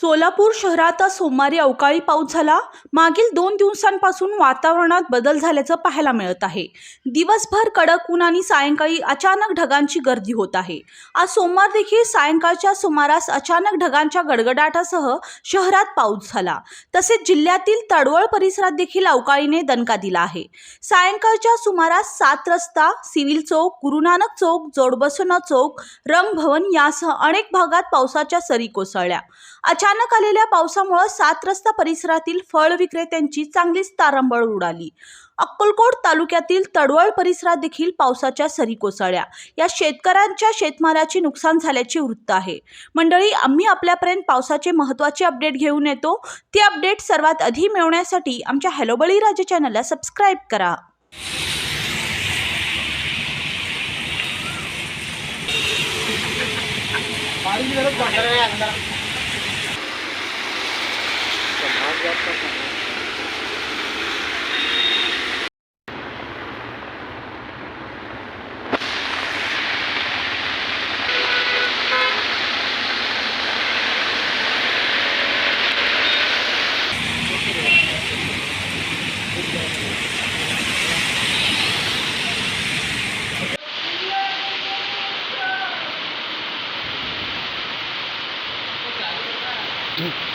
सोलापूर शहरात आज सोमवारी अवकाळी पाऊस झाला. मागील दोन दिवसांपासून वातावरणात बदल झाल्याचं पाहायला मिळत आहे. दिवसभर कडक ऊन आणि सायंकाळी अचानक ढगांची गर्दी होत आहे. आज सोमवार देखील सायंकाळच्या सुमारास अचानक ढगांच्या गडगडाटासह शहरात पाऊस झाला. तसेच जिल्ह्यातील तडवळ परिसरात देखील अवकाळीने दणका दिला आहे. सायंकाळच्या सुमारास सात रस्ता सिव्हिल चौक गुरुनानक चौक जोडबसोना चौक रंगभवन यासह अनेक भागात पावसाच्या सरी कोसळल्या. अचानक आलेल्या पावसामुळे सात रस्ता परिसरातील फळ विक्रेत्यांची चांगलीच तारंबळ उडाली. अक्कलकोट तालुक्यातील तडवळ परिसरात देखील पावसाच्या सरी कोसळल्या. या शेतकऱ्यांच्या शेतमालाचे नुकसान झाल्याचे वृत्त आहे. मंडळी आम्ही आपल्यापर्यंत पावसाचे महत्त्वाचे अपडेट घेऊन येतो. ते अपडेट सर्वात आधी मिळवण्यासाठी आमच्या हॅलो बळीराजा चॅनलला सबस्क्राईब करा. समाज Mm-hmm.